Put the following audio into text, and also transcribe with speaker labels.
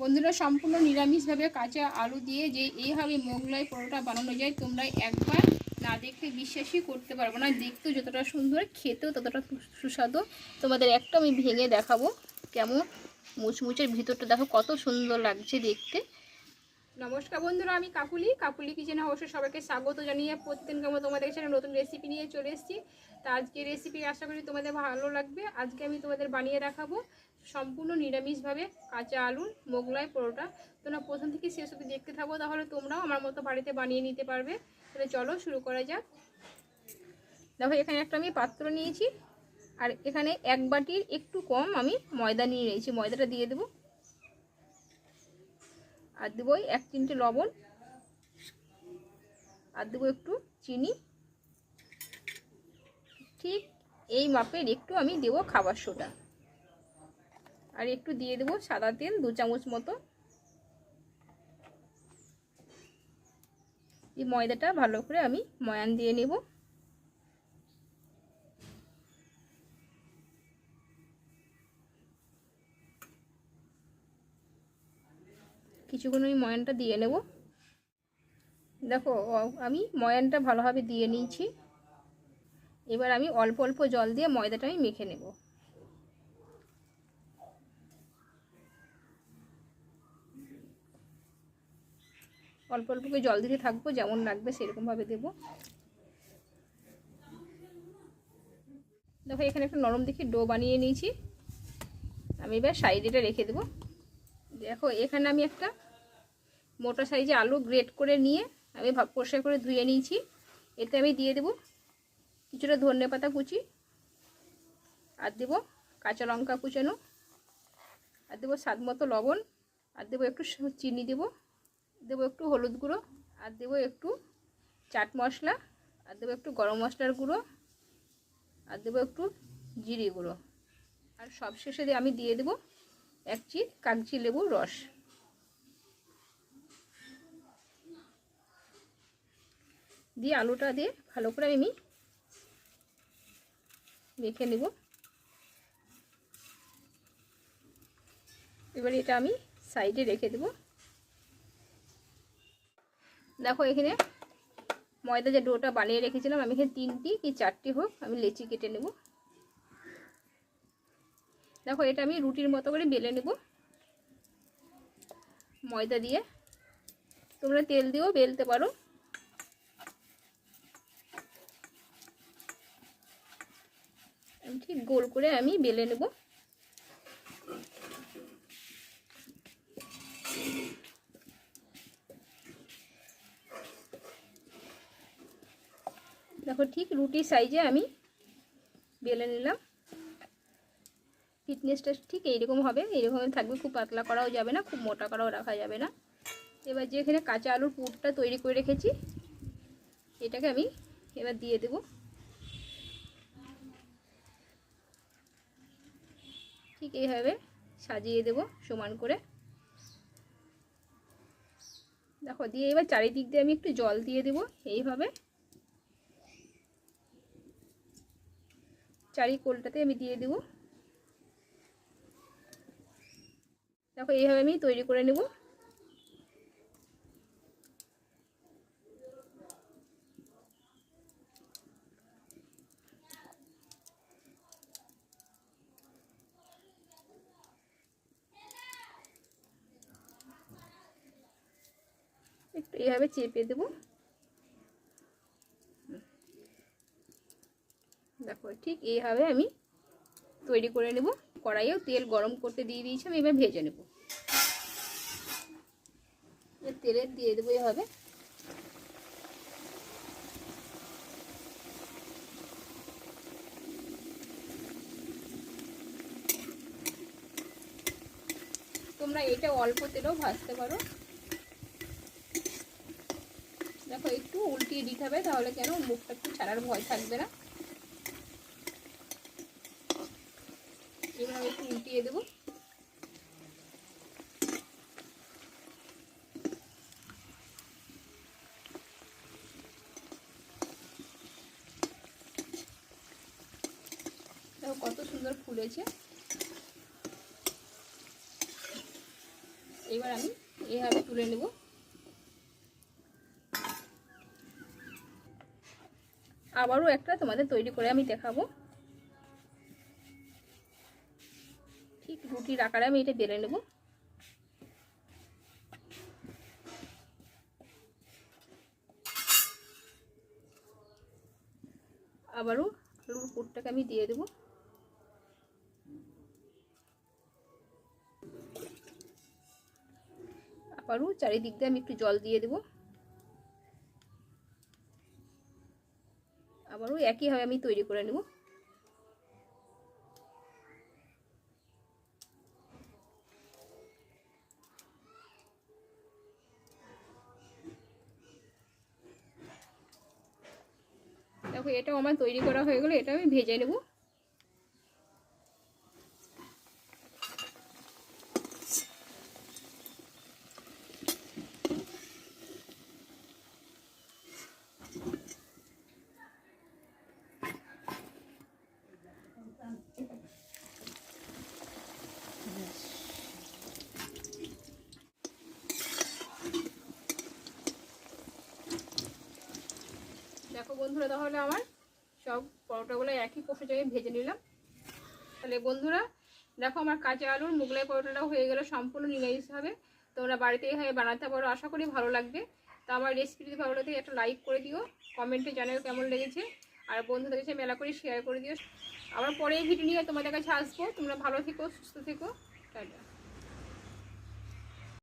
Speaker 1: বন্ধুরা সম্পূর্ণ নিরামিষভাবে কাঁচা আলু দিয়ে যে এইভাবে মোগলাই পরোটা বানানো যায় তোমরা একবার না দেখলে বিশ্বাসই করতে পারব না। দেখতেও যতটা সুন্দর, খেতেও ততটা সুস্বাদু। তোমাদের একটা আমি ভেঙে দেখাবো, কেমন মুচমুচের ভিতরটা, দেখো কত সুন্দর লাগছে দেখতে। নমস্কার বন্ধুরা, আমি কাকুলি। কাকুলি কিচেনে অবশ্যই সবাইকে স্বাগত জানিয়ে প্রতিদিনকে মতো তোমাদের কাছে নতুন রেসিপি নিয়ে চলে এসেছি। তা আজকে রেসিপি আশা করি তোমাদের ভালো লাগবে। আজকে আমি তোমাদের বানিয়ে দেখাবো সম্পূর্ণ নিরামিষভাবে কাঁচা আলুর মোগলাই, পরোটা। তোমরা প্রথম থেকে শেষ অবধি দেখতে থাকো, তাহলে তোমরাও আমার মতো বাড়িতে বানিয়ে নিতে পারবে। তাহলে চলো শুরু করা যাক। দেখো, এখানে একটা আমি পাত্র নিয়েছি। আর এখানে এক বাটির একটু কম আমি ময়দা নিয়ে নিয়েছি। ময়দাটা দিয়ে দেবো। আর দেবো এক চিমটে লবণ, আর দেবো একটু চিনি। ঠিক এই মাপের একটু আমি দেবো খাবার সোডা। আর একটু দিয়ে দেবো সাদা তেল, দু চামচ মতো। এই ময়দাটা ভালো করে আমি ময়ান দিয়ে নেব। কিছুক্ষণ আমি ময়ানটা দিয়ে নেব। দেখো আমি ময়ানটা ভালোভাবে দিয়ে নিয়েছি। এবার আমি অল্প অল্প জল দিয়ে ময়দাটা আমি মেখে নেব। অল্প অল্প করে জল দিতে থাকব, যেমন লাগবে সেরকমভাবে দেব। দেখো, এখানে একটা নরম দেখে ডো বানিয়ে নিয়েছি। আমি এবার সাইডেটা রেখে দেবো। দেখো, এখানে আমি একটা মোটা সাইজে আলু গ্রেট করে নিয়ে আমি পরিষ্কার করে ধুয়ে নিয়েছি। এতে আমি দিয়ে দেবো কিছুটা ধনে পাতা কুচি আর দেবো কাঁচা লঙ্কা কুচানো, আর দেবো স্বাদ মতো লবণ, আর দেবো একটু চিনি দেবো দেবো একটু হলুদ গুঁড়ো, আর দেবো একটু চাট মশলা, আর দেবো একটু গরম মশলার গুঁড়ো, আর দেবো একটু জিরে গুঁড়ো। আর সবশেষে আমি দিয়ে দেবো এক চিট কাগজি লেবুর রস। দিয়ে আলুটা দিয়ে ভালো করে আমি মেখে নেব। এবার এটা আমি সাইডে রেখে দেব। দেখো এখানে ময়দা যে ডোটা বানিয়ে রেখেছিলাম, আমি এখানে তিনটি কি চারটি হোক আমি লেচি কেটে নেব। দেখো, এটা আমি রুটির মতো করে বেলে নেব। ময়দা দিয়ে। তোমরা তেল দিয়েও বেলতে পারো। ঠিক গোল করে আমি বেলে নেব। দেখো, ঠিক রুটি সাইজে আমি বেলে নিলাম। ফিটনেসটা ঠিক এইরকম হবে, এইরকম থাকবে, খুব পাতলা করাও যাবে না, খুব মোটা করাও রাখা যাবে না। এবার যে এখানে কাঁচা আলুর পুরটা তৈরি করে রেখেছি, এটাকে আমি এবার দিয়ে দেব। ঠিক এইভাবে সাজিয়ে দেব সমান করে। দেখো, দিয়ে এবার চারিদিক দিয়ে আমি একটু জল দিয়ে দেব এইভাবে। চারি কোলটাতে আমি দিয়ে দেবো। দেখো, এইভাবে আমি তৈরি করে নেব। একটু এইভাবে চেপে দেব। দেখো, ঠিক এইভাবে আমি তৈরি করে নেব। কড়াইয়েও তেল গরম করতে দিয়ে দিয়েছি, আমি এবার ভেজে নেব। তেলে দিয়ে দেবো এভাবে। তোমরা এটা অল্প তেলেও ভাজতে পারো। দেখো, একটু উল্টিয়ে দিতে হবে, তাহলে কেন মুখটা একটু ছাড়ার ভয় থাকবে না এবার আমি একটু উল্টিয়ে দেবো। কত সুন্দর ফুলেছে। এবার আমি এইভাবে তুলে নেব। আবারও একটা তোমাদের তৈরি করে আমি দেখাবো। রুটির আকারে আমি এটা বেলে নেব। আবারও আলুর আমি দিয়ে দেবো। আবারও চারিদিক দিয়ে আমি একটু জল দিয়ে দেবো। আবারও একইভাবে আমি তৈরি করে নেব। দেখো এটাও আমার তৈরি করা হয়ে গেলো এটা আমি ভেজে নেব। দেখো বন্ধুরা, তাহলে আমার সব পরোটাগুলো একই প্রসেসে ভেজে নিলাম। তাহলে বন্ধুরা, দেখো আমার কাঁচা আলুর মুগলাই পরোটাটাও হয়ে গেল, সম্পূর্ণ নিরামিষ হবে। তোমরা বাড়িতে এইভাবে বানাতে পারো, আশা করি ভালো লাগবে। তো আমার রেসিপি যদি ভালো লাগে একটা লাইক করে দিও, কমেন্টে জানাও কেমন লেগেছে। আর বন্ধুদের কাছে মেলা করে শেয়ার করে দিও। আবার পরে ভিডিও নিয়ে তোমাদের কাছে আসব। তোমরা ভালো থেকো, সুস্থ থেকো। টাটা।